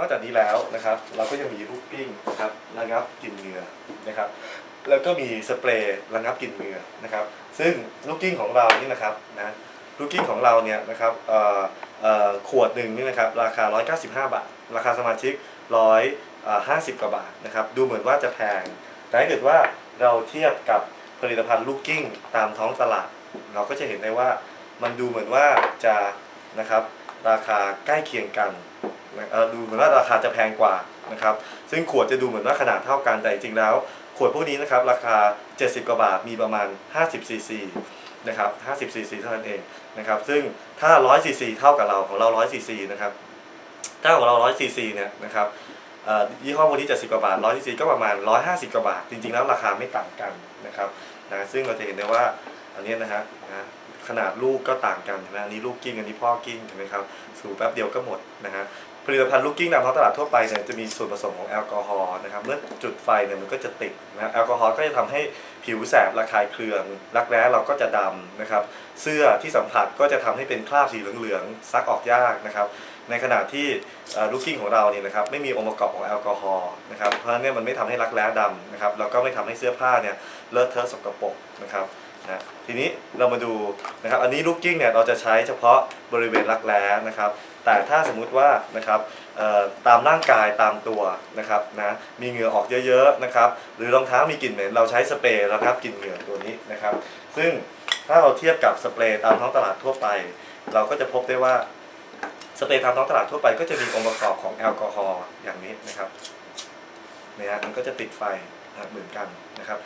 นอกจากนี้แล้วนะครับ เราก็ยังมีลูกกิ้งนะครับระงับกลิ่นเหงื่อนะครับ แล้วก็มีสเปรย์ระงับกลิ่นเหงื่อนะครับ ซึ่งลูกกิ้งของเรานี่นะครับนะลูกกิ้งของเราเนี่ยนะครับเอ่อขวดหนึ่งนี่นะครับราคา 195 บาท ราคาสมาชิก 150 กว่าบาทนะครับ ดูเหมือนว่าจะแพง แต่ถ้าเกิดว่าเราเทียบกับผลิตภัณฑ์ลูกกิ้งตามท้องตลาด เราก็จะเห็นได้ว่ามันดูเหมือนว่าจะนะครับราคาใกล้เคียงกัน ดูเหมือนว่าราคาจะแพงกว่านะครับซึ่งขวดจะดูเหมือนว่าขนาดเท่ากันแต่จริงๆแล้ว ขวดพวกนี้นะครับราคา 70 กว่าบาทมีประมาณ 50ซีซีนะครับ50ซีซีเท่านั้นเองนะครับซึ่งถ้า100ซีซีเท่ากับเราของเรา100ซีซีนะครับถ้าของเรา100ซีซีเนี่ยนะครับยี่ห้อพวกนี้70 กว่าบาท100ซีซีก็ประมาณ 150 กว่าบาท จริงๆแล้วราคาไม่ต่างกันนะครับนะซึ่งเราจะเห็นได้ว่าอันนี้นะฮะ ขนาดลูกก็ต่างกันนไหมอันนี้ลูกกิ้งอันนี้พ่อกิ้งเห็นไหมครับสูบแป๊บเดียวก็หมดนะฮะผลิตภัณฑ์ลูกกิ้งตามท้องตลาดทั่วไปเนี่ยจะมีส่วนผสมของแอลกอฮอล์นะครับเมื่อจุดไฟเนี่ยมันก็จะติดนะแอลกอฮอล์ก็จะทำให้ผิวแสบระคายเคืองรักแร้เราก็จะดำนะครับเสื้อที่สัมผัสก็จะทำให้เป็นคราบสีเหลืองๆซักออกยากนะครับในขณะที่ลูกกิ้งของเราเนี่ยนะครับไม่มีองค์ประกอบของแอลกอฮอล์นะครับเพราะฉะนั้นเนี่ยมันไม่ทำให้รักแร้ดำนะครับแล้วก็ไม่ทำให้เสื้อผ้าเนี่ยเลอะเทอะสกปรกนะครับ นะทีนี้เรามาดูนะครับอันนี้ลูกกิ้งเนี่ยเราจะใช้เฉพาะบริเวณรักแร้นะครับ แต่ถ้าสมมุติว่านะครับตามร่างกายตามตัวนะครับนะมีเหงื่อออกเยอะๆนะครับหรือรองเท้ามีกลิ่นเหม็นเราใช้สเปรย์ระงับกลิ่นเหงื่อตัวนี้นะครับ ซึ่งถ้าเราเทียบกับสเปรย์ตามท้องตลาดทั่วไป เราก็จะพบได้ว่าสเปรย์ตามท้องตลาดทั่วไปก็จะมีองค์ประกอบของแอลกอฮอล์อย่างนี้นะครับเนี่ยฮะมันก็จะติดไฟเหมือนกันนะครับ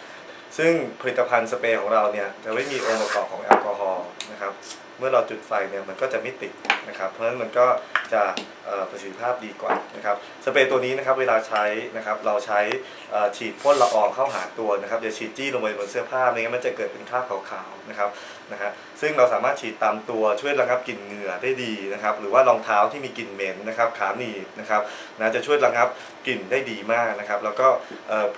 ซึ่งผลิตภัณฑ์สเปรย์ของเราเนี่ยจะไม่มีองค์ประกอบของแอลกอฮอล์ นะครับ เมื่อเราจุดไฟเนี่ยมันก็จะไม่ติดนะครับ เพราะฉะนั้นมันก็จะประสิทธิภาพดีกว่านะครับสเปรย์ตัวนี้นะครับเวลาใช้นะครับเราใช้ฉีดพ่นละอองเข้าหาตัวนะครับอย่าฉีดจี้ลงไปบนเสื้อผ้าไม่งั้นมันจะเกิดเป็นคราบขาวๆนะครับนะฮะซึ่งเราสามารถฉีดตามตัวช่วยระงับกลิ่นเหงื่อได้ดีนะครับ หรือว่ารองเท้าที่มีกลิ่นเหม็นนะครับขาหนีบนะครับนะจะช่วยระงับกลิ่นได้ดีมากนะครับ แล้วก็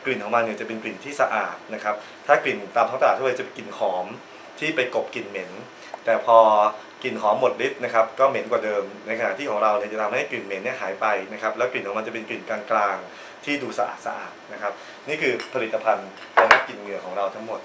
กลิ่นของมันเนี่ยจะเป็นกลิ่นที่สะอาดนะครับ ถ้ากลิ่นตามท้องตลาดทั่วไปจะเป็นกลิ่นหอม ที่ไปกบกลิ่นเหม็น แต่พอกลิ่นหอมหมดฤทธิ์นะครับก็เหม็นกว่าเดิมในขณะที่ของเราเนี่ยจะทำให้กลิ่นเหม็นเนี่ยหายไปนะครับแล้วกลิ่นของมันจะเป็นกลิ่นกลางๆที่ดูสะอาดสะอาดนะครับนี่คือผลิตภัณฑ์ระงับกลิ่นเหงื่อของเราทั้งหมด